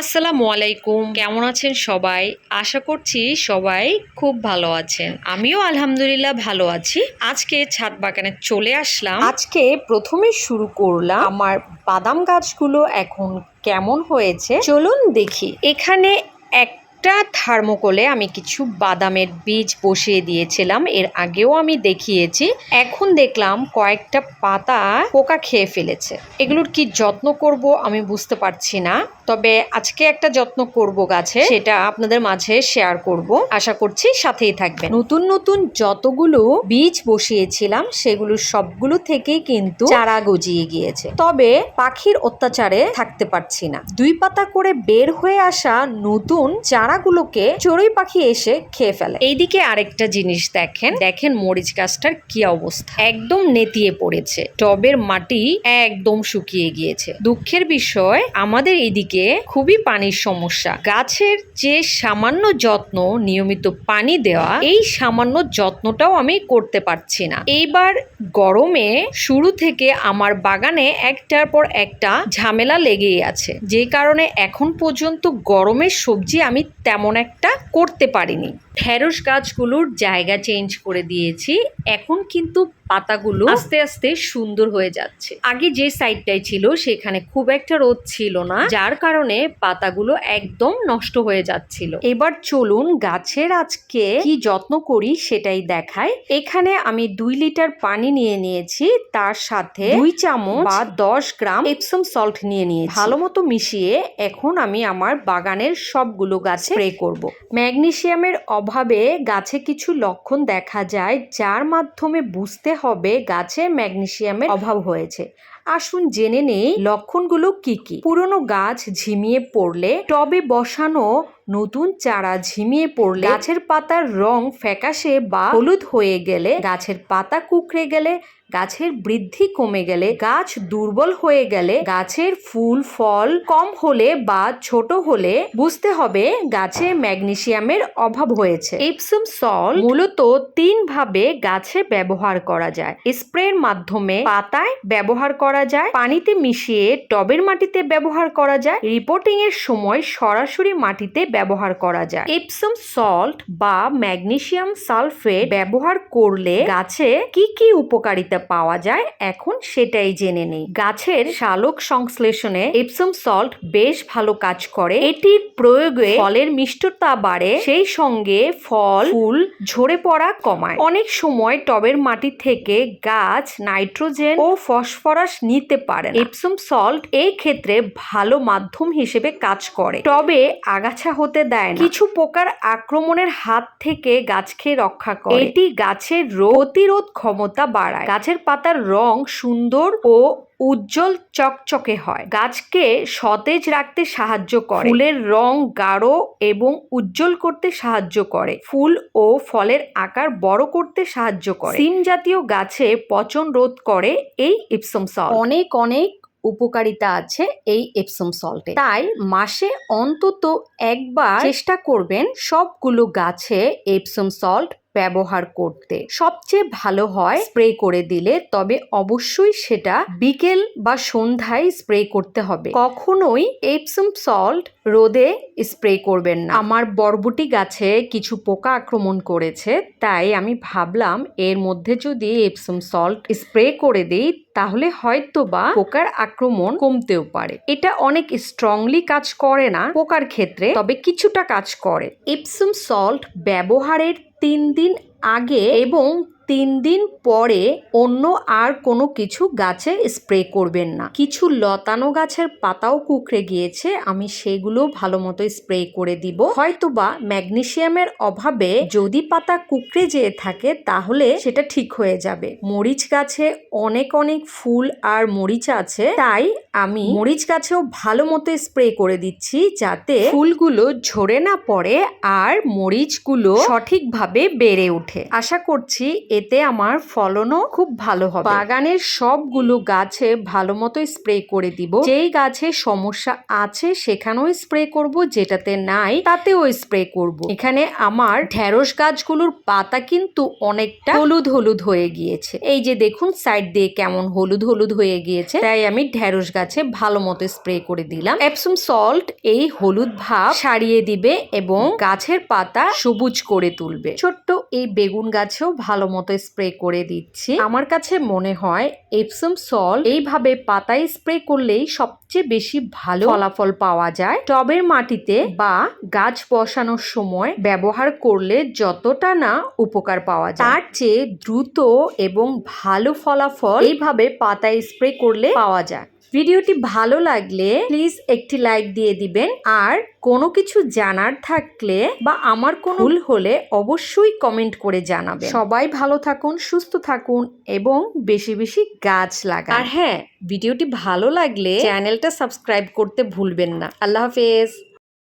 আসসালামু আলাইকুম। কেমন আছেন সবাই? আশা করছি সবাই খুব ভালো আছেন। আমিও আলহামদুলিল্লাহ ভালো আছি। আজকে ছাদ বাগানে চলে আসলাম। আজকে প্রথমে শুরু করলাম আমার বাদাম গাছগুলো এখন কেমন হয়েছে? চলুন দেখি। এখানে একটা থার্মোকোলে আমি কিছু বাদামের বীজ বসিয়ে দিয়েছিলাম। এর আগেও আমি দেখিয়েছি। এখন দেখলাম কয়েকটা পাতা পোকা খেয়ে ফেলেছে। এগুলোর কি যত্ন করব আমি বুঝতে পারছি না। তবে আজকে একটা যত্ন করব গাছে সেটা আপনাদের মাঝে শেয়ার করব। আশা করছি সাথেই থাকবেন। নতুন নতুন যতগুলো বীজ বসিয়েছিলাম সেগুলো সবগুলো থেকেই কিন্তু চারা গজিয়ে গিয়েছে। তবে পাখির অত্যাচারে থাকতে পারছি না। দুই পাতা করে বের হয়ে আসা নতুন চারাগুলোকে চড়ুই পাখি এসে খেয়ে ফেলে। এইদিকে আরেকটা জিনিস দেখেন। দেখেন মরিচ গাছটার কি অবস্থা। একদম নেতিয়ে পড়েছে। টবের মাটি একদম শুকিয়ে গিয়েছে। দুঃখের বিষয় আমাদের এইদিকে খুবই পানির সমস্যা। গাছের যে সামান্য যত্ন, নিয়মিত পানি দেওয়া, এই সামান্য যত্নটাও আমি করতে পারছি না। এইবার গরমে শুরু থেকে আমার বাগানে একটার পর একটা ঝামেলা লেগেই আছে। যে কারণে এখন পর্যন্ত গরমের সবজি আমি তেমন একটা করতে পারিনি। ঢেঁড়স গাছগুলোর জায়গা চেঞ্জ করে দিয়েছি। এখন কিন্তু পাতাগুলো আস্তে আস্তে সুন্দর হয়ে যাচ্ছে। আগে যে সাইডটাই ছিল সেখানে খুব একটা রোদ ছিল না, যার কারণে পাতাগুলো একদম নষ্ট হয়ে যাচ্ছিল। এবার চলুন গাছের আজকে কি যত্ন করি সেটাই দেখাই। এখানে আমি দুই লিটার পানি নিয়ে নিয়েছি তার সাথে দুই চামচ বা দশ গ্রাম এপসম সল্ট নিয়ে নিয়েছি। ভালো মতো মিশিয়ে এখন আমি আমার বাগানের সবগুলো গাছে স্প্রে করব। ম্যাগনেসিয়ামের অভাবে গাছে কিছু লক্ষণ দেখা যায় যার মাধ্যমে বুঝতে হবে গাছে ম্যাগনেশিয়ামের অভাব হয়েছে। আসুন জেনে নেই লক্ষণগুলো কি কি। পুরনো গাছ ঝিমিয়ে পড়লে টবে বসানো নতুন চারা ঝিমিয়ে পড়লে গাছের পাতার রং ফ্যাকাশে বা হলুদ হয়ে গেলে গাছের পাতা কুকড়ে গেলে, গাছের বৃদ্ধি কমে গেলে, গাছ দুর্বল হয়ে গেলে গাছের ফুল, ফল কম হলে বা ছোট হলে বুঝতে হবে গাছে ম্যাগনেসিয়ামের অভাব হয়েছে। এপসম সল মূলত তিন ভাবে গাছে ব্যবহার করা যায়। স্প্রের মাধ্যমে পাতায় ব্যবহার করা যায়, পানিতে মিশিয়ে টবের মাটিতে ব্যবহার করা যায়। রিপোর্টিং এর সময় সরাসরি মাটিতে ব্যবহার করা যায়। এপসম সল্ট বা ম্যাগনেসিয়াম সালফেট ব্যবহার করলে গাছে কি কি উপকারিতা পাওয়া যায়? এখন সেটাই জেনে নেই। গাছের শালক সংশ্লেষণে এপসম সল্ট বেশ ভালো কাজ করে। এটির প্রয়োগে ফলের মিষ্টতা বাড়ে, সেই সঙ্গে ফল, ফুল ঝরে পড়া কমায়। অনেক সময় টবের মাটি থেকে গাছ নাইট্রোজেন ও ফসফরাস নিতে পারে এপসম সল্ট এই ক্ষেত্রে ভালো মাধ্যম হিসেবে কাজ করে। টবে আগাছা হতে দেয় না। কিছু পোকার আক্রমণের হাত থেকে গাছকে রক্ষা করে। এটি গাছের প্রতিরোধ ক্ষমতা বাড়ায়। গাছের পাতার রং সুন্দর ও উজ্জ্বল চকচকে হয়। গাছকে সতেজ রাখতে সাহায্য করে। ফুলের রং গাঢ় এবং উজ্জ্বল করতে সাহায্য করে। ফুল ও ফলের আকার বড় করতে সাহায্য করে। সিম জাতীয় গাছে পচন রোধ করে এই ইপসম সল্ট। অনেক অনেক উপকারিতা আছে এই এপসম সল্টে তাই মাসে অন্তত একবার চেষ্টা করবেন সবগুলো গাছে এপসম সল্ট ব্যবহার করতে। সবচেয়ে ভালো হয় স্প্রে করে দিলে, তবে অবশ্যই সেটা বিকেল বা সন্ধ্যায় স্প্রে করতে হবে। কখনোই এপসম সল্ট রোদে স্প্রে করবেন না। আমার বরবটি গাছে কিছু পোকা আক্রমণ করেছে, তাই আমি ভাবলাম এর মধ্যে যদি এপসম সল্ট স্প্রে করে দিই, তাহলে হয়তো বা পোকার আক্রমণ কমতেও পারে। এটা অনেক স্ট্রংলি কাজ করে না পোকার ক্ষেত্রে, তবে কিছুটা কাজ করে। এপসম সল্ট ব্যবহারের তিন দিন আগে এবং তিন দিন পরে অন্য আর কোনো কিছু গাছে স্প্রে করবেন না। কিছু লতানো গাছের পাতাও কুকড়ে গিয়েছে, আমি সেগুলো ভালো মতো স্প্রে করে দিব। হয়তো বা ম্যাগনেসিয়ামের অভাবে যদি পাতা কুকড়ে যেয়ে থাকে, তাহলে সেটা ঠিক হয়ে যাবে। মরিচ গাছে অনেক অনেক ফুল আর মরিচ আছে, তাই আমি মরিচ গাছেও ভালো মতো স্প্রে করে দিচ্ছি যাতে ফুলগুলো ঝরে না পড়ে আর মরিচগুলো সঠিকভাবে বেড়ে ওঠে। আশা করছি এতে আমার ফলনও খুব ভালো হবে। বাগানের সবগুলো গাছে ভালো মতো স্প্রে করে দিব। যেই গাছে সমস্যা আছে সেখানেও স্প্রে করব, যেটাতে নাই তাতেও স্প্রে করব। এখানে আমার ঢেঁড়স গাছগুলোর পাতা কিন্তু অনেকটা হলুদ হলুদ হয়ে গিয়েছে। এই যে দেখুন সাইড দিয়ে কেমন হলুদ হলুদ হয়ে গিয়েছে। তাই আমি ঢেঁড়স গাছে ভালো মতো স্প্রে করে দিলাম। এপসুম সল্ট এই হলুদ ভাব সারিয়ে দিবে এবং গাছের পাতা সবুজ করে তুলবে। ছোট্ট এই বেগুন গাছেও ভালো মতো স্প্রে করে দিচ্ছি। আমার কাছে মনে হয় এপসম সল এইভাবে পাতায় স্প্রে করলেই সবচেয়ে বেশি ভালো ফলাফল পাওয়া যায়। টবের মাটিতে বা গাছ বসানোর সময় ব্যবহার করলে যতটা না উপকার পাওয়া যায়। তার চেয়ে দ্রুত এবং ভালো ফলাফল এইভাবে পাতায় স্প্রে করলে পাওয়া যায়। ভিডিওটি ভালো লাগলে প্লিজ একটি লাইক দিয়ে দিবেন। আর কোনো কিছু জানার থাকলে বা আমার কোনো ভুল হলে অবশ্যই কমেন্ট করে জানাবেন। সবাই ভালো থাকুন সুস্থ থাকুন এবং বেশি বেশি গাছ লাগান। আর হ্যাঁ ভিডিওটি ভালো লাগলে চ্যানেলটা সাবস্ক্রাইব করতে ভুলবেন না। আল্লাহ হাফেজ।